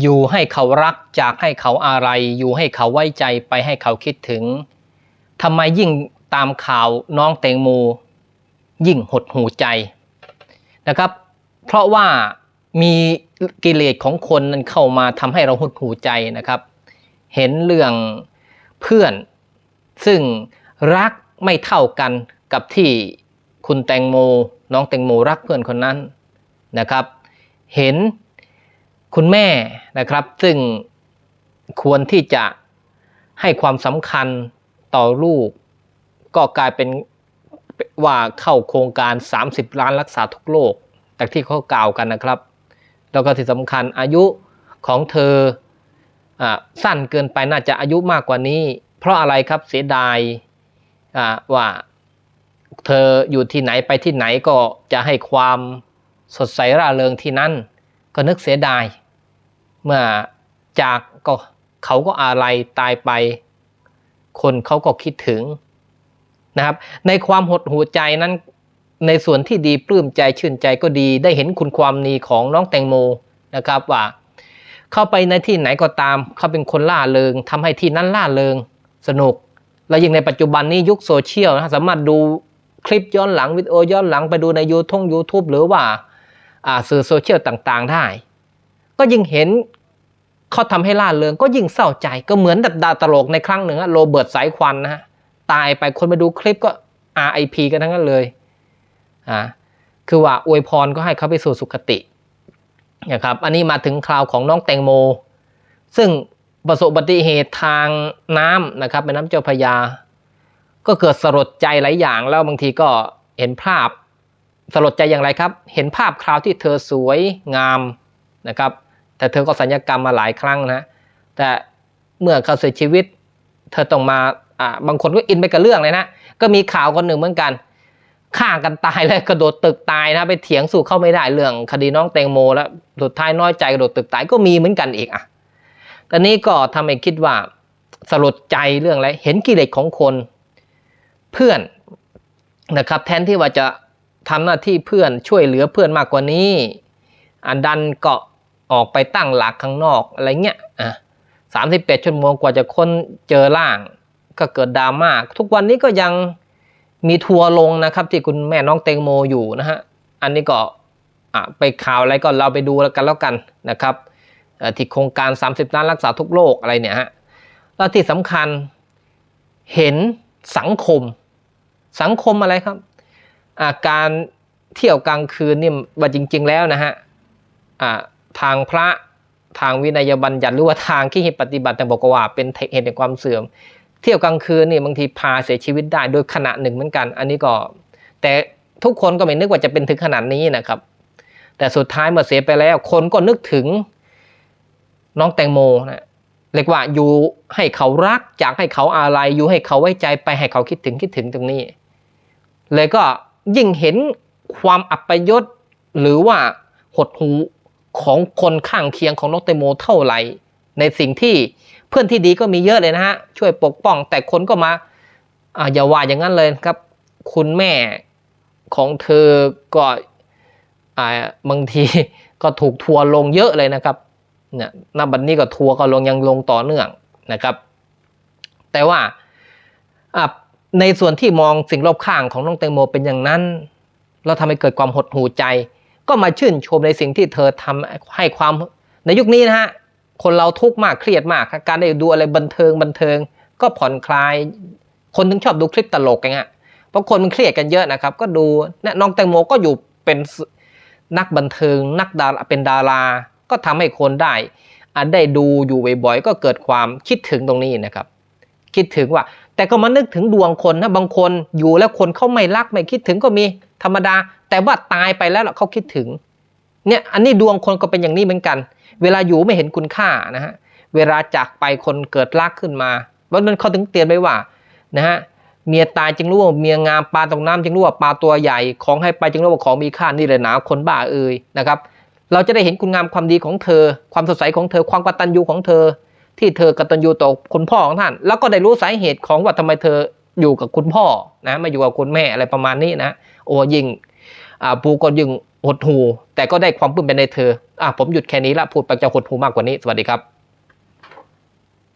อยู่ให้เขารักจากให้เขาอะไร อยู่ให้เขาไว้ใจไปให้เขาคิดถึงทำไมยิ่งตามข่าวน้องแตงโมยิ่งหดหูใจนะครับ เพราะว่ามีกิเลสของคนนั้นเข้ามาทำให้เราหดหูใจนะครับ เห็นเรื่องเพื่อน ซึ่งรักไม่เท่ากันกับที่คุณแตงโม น้องแตงโมรักเพื่อนคนนั้นนะครับ เห็น คุณแม่นะครับ ซึ่งควรที่จะให้ความสำคัญต่อลูก ก็กลายเป็นว่าเข้าโครงการ 30 ล้านรักษาทุกโรคแต่ที่เขากล่าวกันนะครับ แล้วก็ที่สำคัญอายุของเธออสั้นเกินไปน่าจะอายุมากกว่านี้ เพราะอะไรครับเสียดายว่าเธออยู่ที่ไหนไปที่ไหนก็จะให้ความสดใสร่าเริงที่นั่นก็นึกเสียดาย เมื่อจากก็เขาก็อะไรตายไป คนเขาก็คิดถึงนะครับ ในความหดหู่ใจนั้น ในส่วนที่ดีปลื้มใจชื่นใจก็ดี ได้เห็นคุณความดีของน้องแตงโมนะครับว่า เข้าไปในที่ไหนก็ตาม เขาเป็นคนล่าเริงทำให้ที่นั้นล่าเริงสนุก แล้วยิ่งในปัจจุบันนี้ยุคโซเชียลนะสามารถดูคลิปย้อนหลังวิดีโอย้อนหลังไปดูในยูทง YouTube หรือว่าสื่อโซเชียลต่างๆได้ ก็ยิ่งเห็น เขาทำให้ล่าเริงก็ยิ่งเศร้าใจก็เหมือนดับดาตลกในครั้งหนึ่งอะโรเบิร์ตสายควันนะฮะตายไปคนมาดูคลิปก็ RIP กันทั้งนั้นเลยอ่าคือว่าอวยพรก็ให้เขาไปสู่สุคตินะครับอันนี้มาถึงคราวของน้องแตงโม ซึ่งประสบอุบัติเหตุทางน้ำนะครับแม่น้ำเจ้าพยา ก็เกิดสลดใจหลายอย่างแล้วบางทีก็เห็นภาพสลดใจอย่างไรครับ เห็นภาพคราวที่เธอสวยงามนะครับ แต่เธอก็สัญญกรรมมาหลายครั้งนะแต่เมื่อเขาเสียชีวิต เธอต้องมาอ่าบางคนก็อินไปกับเรื่องเลยนะก็มีข่าวคนหนึ่งเหมือนกันฆ่ากันตายแล้วกระโดดตึกตายนะไปเถียงสู่เข้าไม่ได้เรื่องคดีน้องแตงโม แล้วสุดท้ายน้อยใจกระโดดตึกตายก็มีเหมือนกันอีกอะตอนนี้ก็ทำให้คิดว่าสลดใจเรื่องอะไรเห็นกิเลสของคนเพื่อนนะครับ แทนที่ว่าจะทำหน้าที่เพื่อนช่วยเหลือเพื่อนมากกว่านี้อันดันก็ ออกไปตั้งหลักข้างนอกอะไรเงี้ยอะสามสิบแปดชั่วโมงกว่าจะค้นเจอร่าง ก็เกิดดราม่าทุกวันนี้ก็ยังมีทัวร์ลงนะครับ ที่คุณแม่น้องเตงโมอยู่นะฮะอันนี้ก็อะไปข่าวอะไรก็เราไปดูแล้วกันแล้วกันนะครับที่โครงการ 30 ล้านรักษาทุกโรคอะไรเนี่ยฮะแล้วที่สำคัญเห็นสังคม สังคมอะไรครับอ่าการเที่ยวกลางคืนนี่ว่าจริง ๆ แล้วนะฮะอ่า ทางพระทางวินัยบัญญัติหรือว่าทางที่ปฏิบัติแต่บอกว่าเป็นเหตุแห่งความเสื่อม เที่ยวกลางคืนนี่บางทีพาเสียชีวิตได้โดยขณะหนึ่งเหมือนกัน อันนี้ก็ แต่ทุกคนก็ไม่นึกว่าจะเป็นถึงขนาดนี้นะครับ แต่สุดท้ายเมื่อเสียไปแล้ว คนก็นึกถึงน้องแตงโมนะเรียกว่าอยู่ให้เขารักจากให้เขาอะไรอยู่ให้เขาไว้ใจไปให้เขาคิดถึงคิดถึงตรงนี้ เลยก็ยิ่งเห็นความอัปยศหรือว่าหดหู ของคนข้างเคียงของน้องแตงโมเท่าไหร่ ในสิ่งที่เพื่อนที่ดีก็มีเยอะเลยนะฮะช่วยปกป้อง แต่คนก็มาอ่าอย่าว่าอย่างนั้นเลยครับ คุณแม่ของเธอก็อ่าบางทีก็ถูกทัวร์ลงเยอะเลยนะครับเนี่ยณบัดนนี้ก็ทัวร์ก็ลงยังลงต่อเนื่องนะครับ แต่ว่าในส่วนที่มองสิ่งรอบข้างของน้องแตงโมเป็นอย่างนั้นแล้วทำให้เกิดความหดหูใจ ก็มาชื่นชมในสิ่งที่เธอทำให้ความในยุคนี้นะฮะคนเราทุกข์มากเครียดมาก การได้ดูอะไรบันเทิงบันเทิง ก็ผ่อนคลาย คนถึงชอบดูคลิปตลกไงฮะเพราะคนมันเครียดกันเยอะนะครับ ก็ดูน้องแตงโมก็อยู่เป็นนักบันเทิง นักดาราเป็นดารา ก็ทำให้คนได้อะได้ดูอยู่บ่อยๆก็เกิดความคิดถึงตรงนี้นะครับ คิดถึงว่า แต่ก็มานึกถึงดวงคนนะบางคนอยู่แล้วคนเขาไม่รักไม่คิดถึงก็มี ธรรมดา แต่ว่าตายไปแล้วเขาคิดถึงเนี่ยอันนี้ดวงคนก็เป็นอย่างนี้เหมือนกัน เวลาอยู่ไม่เห็นคุณค่านะฮะเวลาจากไปคนเกิดรักขึ้นมาเพราะนั้นเขาถึงเตือนไว้ว่านะฮะเมียตายจึงรู้ว่าเมียงามปลาตกน้ำจึงรู้ว่าปลาตัวใหญ่ ของให้ไปจึงรู้ว่าของมีค่านี่เลยหนาคนบ้าเอ่ยนะครับเราจะได้เห็นคุณงามความดีของเธอ ความสดใสของเธอ ความกตัญญูของเธอ ที่เธอกตัญญูต่อคุณพ่อของท่าน แล้วก็ได้รู้สาเหตุของว่าทำไมเธอ อยู่กับคุณพ่อนะมาอยู่กับคุณแม่อะไรประมาณนี้นะ โอ้ยิงอ่าปูก็ยิงหดหูแต่ก็ได้ความปลื้มเป็นในเธออะผมหยุดแค่นี้ละพูดไปจะหดหูมากกว่านี้สวัสดีครับ